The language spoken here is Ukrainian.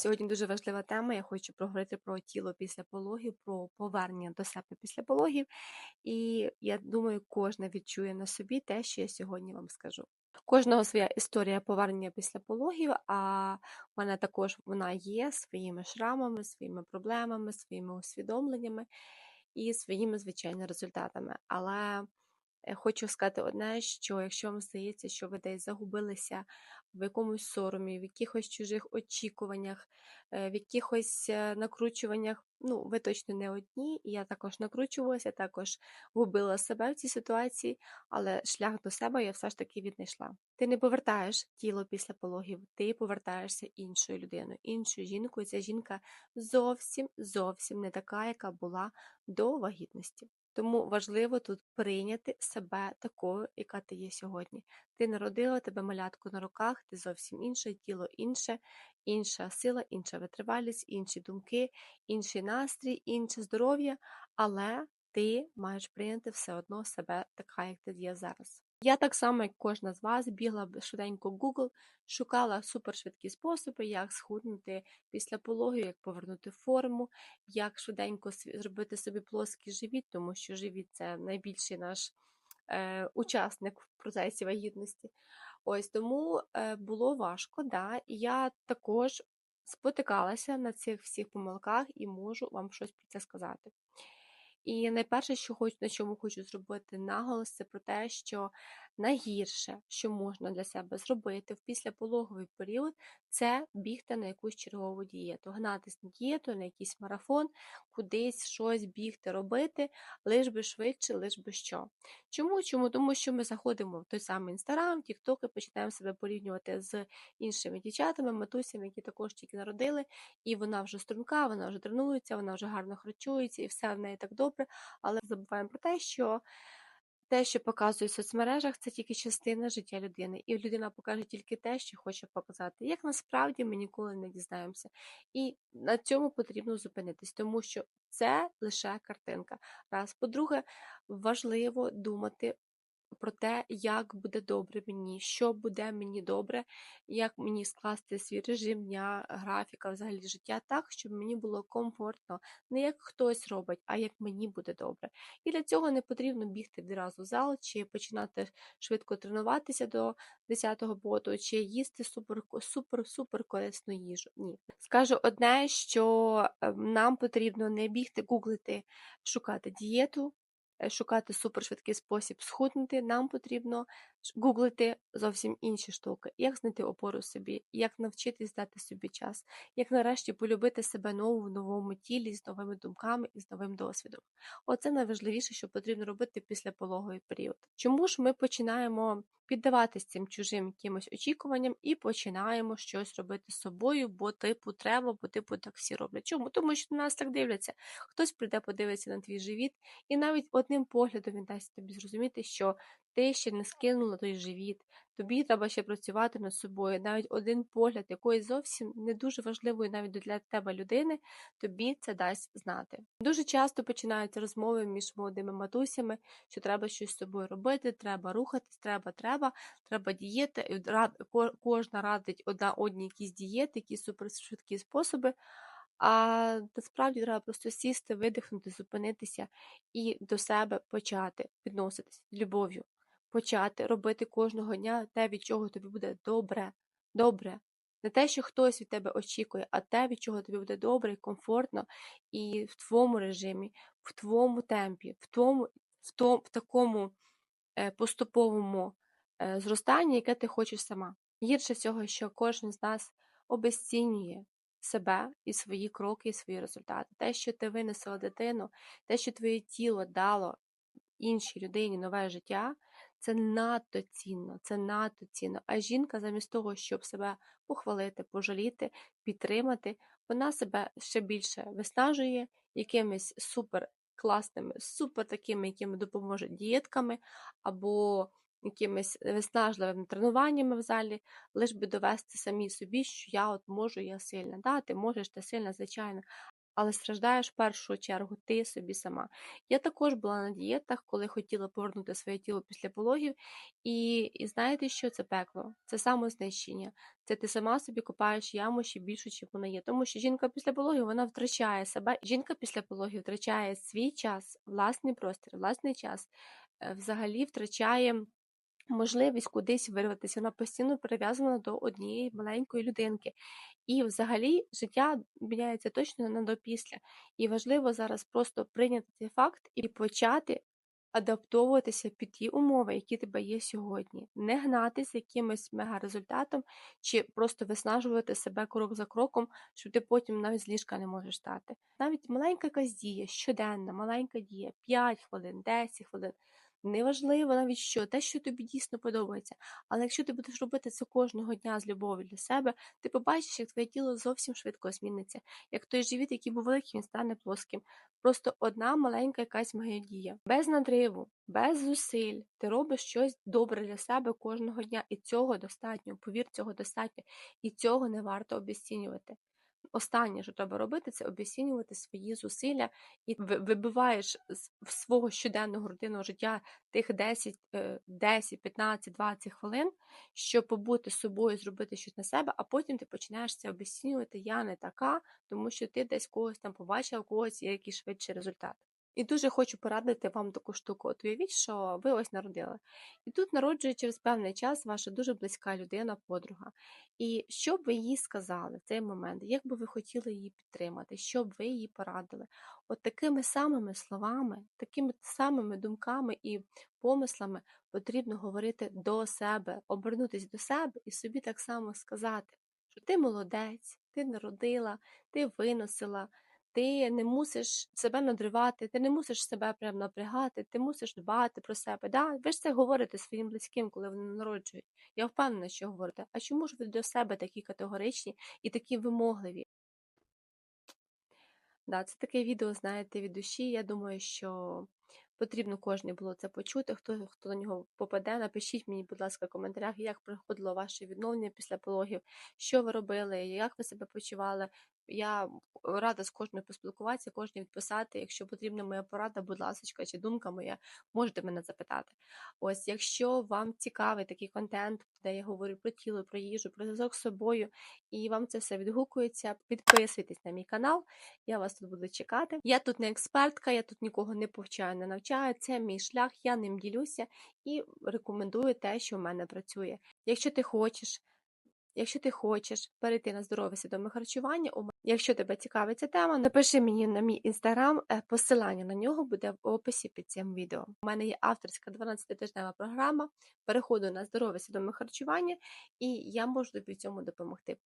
Сьогодні дуже важлива тема. Я хочу проговорити про тіло після пологів, про повернення до себе після пологів. І я думаю, кожна відчує на собі те, що я сьогодні вам скажу. Кожного своя історія повернення після пологів, а в мене також вона є своїми шрамами, своїми проблемами, своїми усвідомленнями і своїми, звичайно, результатами. Але хочу сказати одне, що якщо вам здається, що ви десь загубилися в якомусь соромі, в якихось чужих очікуваннях, е, в якихось е, накручуваннях, ну, ви точно не одні, я також накручувалася, також губила себе в цій ситуації, але шлях до себе я все ж таки віднайшла. Ти не повертаєш тіло після пологів, ти повертаєшся іншою людиною, іншою жінкою. Ця жінка зовсім зовсім не така, яка була до вагітності. Тому важливо тут прийняти себе такою, яка ти є сьогодні. Ти народила тебе малятку на руках, ти зовсім інше, тіло інше, інша сила, інша витривалість, інші думки, інший настрій, інше здоров'я, але ти маєш прийняти все одно себе така, як ти є зараз. Я так само, як кожна з вас, бігла швиденько в Google, шукала супершвидкі способи, як схуднути після пологів, як повернути форму, як швиденько зробити собі плоский живіт, тому що живіт це найбільший наш е, учасник в процесі вагітності. Ось тому е, було важко, да, і я також спотикалася на цих всіх помилках і можу вам щось про це сказати. І найперше, що хочу, на чому хочу зробити наголос, це про те, що найгірше, що можна для себе зробити в післяпологовий період, це бігти на якусь чергову дієту, гнатись на дієту, на якийсь марафон, кудись щось бігти, робити, лиш би швидше, лиш би що. Чому? Чому? Тому що ми заходимо в той самий інстаграм, тікток і починаємо себе порівнювати з іншими дівчатами, матусями, які також тільки народили, і вона вже струнка, вона вже тренується, вона вже гарно харчується, і все в неї так добре. Але забуваємо про те, що те, що показує в соцмережах, це тільки частина життя людини, і людина покаже тільки те, що хоче показати. Як насправді ми ніколи не дізнаємося. І на цьому потрібно зупинитись, тому що це лише картинка. Раз, по-друге, важливо думати про те, як буде добре мені, що буде мені добре, як мені скласти свій режим дня, графіка, взагалі життя так, щоб мені було комфортно, не як хтось робить, а як мені буде добре. І для цього не потрібно бігти відразу в зал, чи починати швидко тренуватися до 10-го боту, чи їсти супер супер супер корисну їжу. Ні. Скажу одне, що ем, нам потрібно не бігти, гуглити, шукати дієту. Шукати супершвидкий спосіб схуднути, нам потрібно гуглити зовсім інші штуки, як знайти опору собі, як навчитись дати собі час, як нарешті полюбити себе нову в новому тілі з новими думками і з новим досвідом. Оце найважливіше, що потрібно робити після пологовий період. Чому ж ми починаємо піддаватись цим чужим якимось очікуванням і починаємо щось робити з собою, бо типу треба, бо типу так всі роблять. Чому? Тому що на нас так дивляться. Хтось прийде, подивиться на твій живіт, і навіть одним поглядом він дасть тобі зрозуміти, що ти ще не скинула той живіт, тобі треба ще працювати над собою. Навіть один погляд якоїсь зовсім не дуже важливої навіть для тебе людини, тобі це дасть знати. Дуже часто починаються розмови між молодими матусями, що треба щось з собою робити, треба рухатись, треба, треба, треба дієти. Кожна радить одна одній якісь дієти, якісь супершвидкі способи. А насправді треба просто сісти, видихнути, зупинитися і до себе почати відноситись з любов'ю почати робити кожного дня те, від чого тобі буде добре. Добре. Не те, що хтось від тебе очікує, а те, від чого тобі буде добре і комфортно, і в твоєму режимі, в твоєму темпі, в твоєму, в, тому, в такому е, поступовому е, зростанні, яке ти хочеш сама. Гірше всього, що кожен з нас обесцінює себе і свої кроки, і свої результати. Те, що ти винесла дитину, те, що твоє тіло дало іншій людині нове життя, це надто цінно, це надто цінно. А жінка, замість того, щоб себе похвалити, пожаліти, підтримати, вона себе ще більше виснажує якимись супер класними, супер такими, якими допоможуть дієтками, або якимись виснажливими тренуваннями в залі, лиш би довести самі собі, що я от можу, я сильна. Да, ти можеш, ти сильна, звичайно, але страждаєш в першу чергу ти собі сама. Я також була на дієтах, коли хотіла повернути своє тіло після пологів, і, і знаєте, що це пекло? Це самознищення. Це ти сама собі копаєш яму ще більшу, чим вона є. Тому що жінка після пологів вона втрачає себе. Жінка після пологів втрачає свій час, власний простір, власний час, е, взагалі втрачає. Можливість кудись вирватися, вона постійно прив'язана до однієї маленької людинки. І взагалі життя міняється точно на до після. І важливо зараз просто прийняти цей факт і почати адаптовуватися під ті умови, які тебе є сьогодні. Не гнатися якимось мега-результатом чи просто виснажувати себе крок за кроком, що ти потім навіть з ліжка не можеш стати. Навіть маленька якась дія, щоденна, маленька дія, 5 хвилин, 10 хвилин. Неважливо навіть що, те, що тобі дійсно подобається. Але якщо ти будеш робити це кожного дня з любов'ю для себе, ти побачиш, як твоє тіло зовсім швидко зміниться. Як той живіт, який був великий, він стане плоским. Просто одна маленька якась моя дія. Без надриву, без зусиль. Ти робиш щось добре для себе кожного дня. І цього достатньо. Повір, цього достатньо. І цього не варто обіцінювати. Останнє, що треба робити, це обіцінювати свої зусилля і вибиваєш з свого щоденного рутинного життя тих 10, 10, 15, 20 хвилин, щоб побути з собою, зробити щось на себе, а потім ти починаєш це обіцінювати. Я не така, тому що ти десь когось там побачив, когось є якийсь швидший результат. І дуже хочу порадити вам таку штуку. От уявіть, що ви ось народили. І тут народжує через певний час ваша дуже близька людина, подруга. І що б ви їй сказали в цей момент, як би ви хотіли її підтримати, що б ви їй порадили? От такими самими словами, такими самими думками і помислами потрібно говорити до себе, обернутися до себе і собі так само сказати, що ти молодець, ти народила, ти виносила. Ти не мусиш себе надривати, ти не мусиш себе прям напрягати, ти мусиш дбати про себе. Да? Ви ж це говорите своїм близьким, коли вони народжують. Я впевнена, що говорите. А чому ж ви до себе такі категоричні і такі вимогливі? Да, Це таке відео, знаєте, від душі. Я думаю, що потрібно кожній було це почути. Хто хто на нього попаде, напишіть мені, будь ласка, в коментарях, як проходило ваше відновлення після пологів, що ви робили, як ви себе почували. Я рада з кожною поспілкуватися, кожній відписати. Якщо потрібна моя порада, будь ласка, чи думка моя, можете мене запитати. Ось, якщо вам цікавий такий контент, де я говорю про тіло, про їжу, про зв'язок з собою, і вам це все відгукується, підписуйтесь на мій канал, я вас тут буду чекати. Я тут не експертка, я тут нікого не повчаю, не навчаю. Це мій шлях, я ним ділюся і рекомендую те, що в мене працює. Якщо ти хочеш. Якщо ти хочеш перейти на здорове свідоме харчування, якщо тебе цікавить ця тема, напиши мені на мій інстаграм, е, посилання на нього буде в описі під цим відео. У мене є авторська 12-тижнева програма переходу на здорове свідоме харчування, і я можу тобі в цьому допомогти.